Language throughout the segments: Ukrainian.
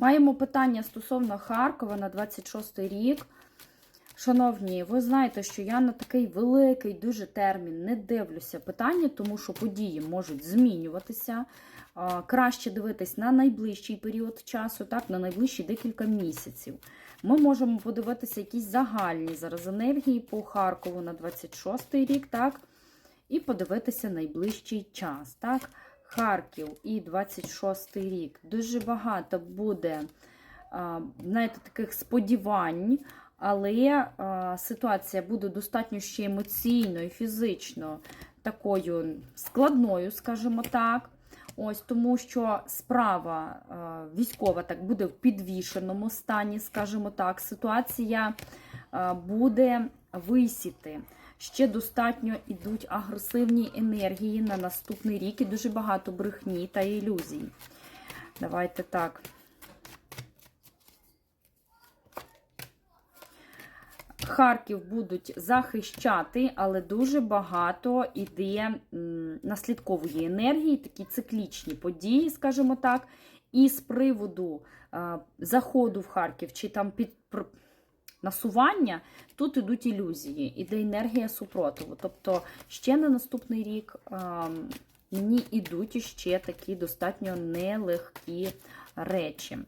Маємо питання стосовно Харкова на 26 рік. Шановні, ви знаєте, що я на такий великий дуже термін не дивлюся питання, тому що події можуть змінюватися. Краще дивитись на найближчий період часу, так, на найближчі декілька місяців. Ми можемо подивитися якісь загальні зараз енергії по Харкову на 26 рік, так, і подивитися найближчий час. так. Харків і 26 рік. Дуже багато буде, знаєте, таких сподівань, але ситуація буде достатньо ще емоційно і фізично такою складною, скажімо так. Ось тому, що справа військова так буде в підвішеному стані, скажімо так. Ситуація буде висіти. Ще достатньо йдуть агресивні енергії на наступний рік і дуже багато брехні та ілюзій. Давайте так. Харків будуть захищати, але дуже багато іде наслідкової енергії, такі циклічні події, скажімо так. І з приводу е, заходу в Харків чи там під насування, тут ідуть ілюзії, іде енергія супротиву. Тобто ще на наступний рік мені ідуть ще такі достатньо нелегкі речі.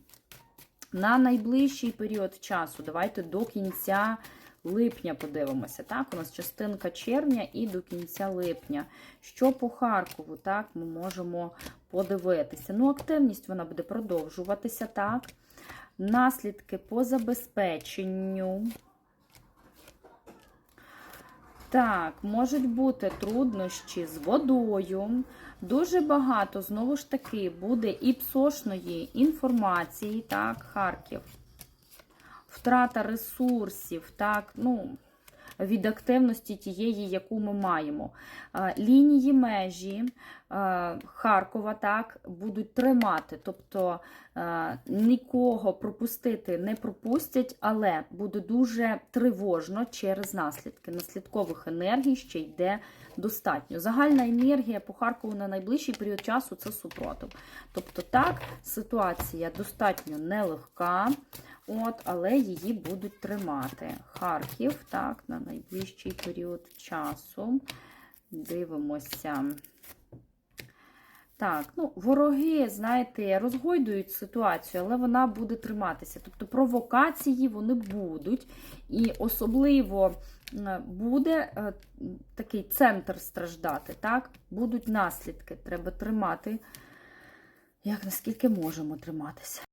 На найближчий період часу, давайте до кінця липня подивимося. Так, у нас частинка червня і до кінця липня. Що по Харкову, так, ми можемо подивитися. Ну, активність вона буде продовжуватися, так. Наслідки по забезпеченню. Так, можуть бути труднощі з водою. Дуже багато, знову ж таки, буде і псошної інформації, так, Харків. Втрата ресурсів, так, ну, від активності тієї, яку ми маємо. Лінії межі е, Харкова так, будуть тримати, тобто е, нікого пропустити не пропустять, але буде дуже тривожно через наслідки. Наслідкових енергій ще йде достатньо. Загальна енергія по Харкову на найближчий період часу це супротив. Тобто, так, ситуація достатньо нелегка. От, але її будуть тримати. Харків, так, на найближчий період часу. Дивимося. Так, ну, вороги, знаєте, розгойдують ситуацію, але вона буде триматися. Тобто провокації вони будуть. І особливо буде е, такий центр страждати. так? Будуть наслідки. Треба тримати, як наскільки можемо триматися.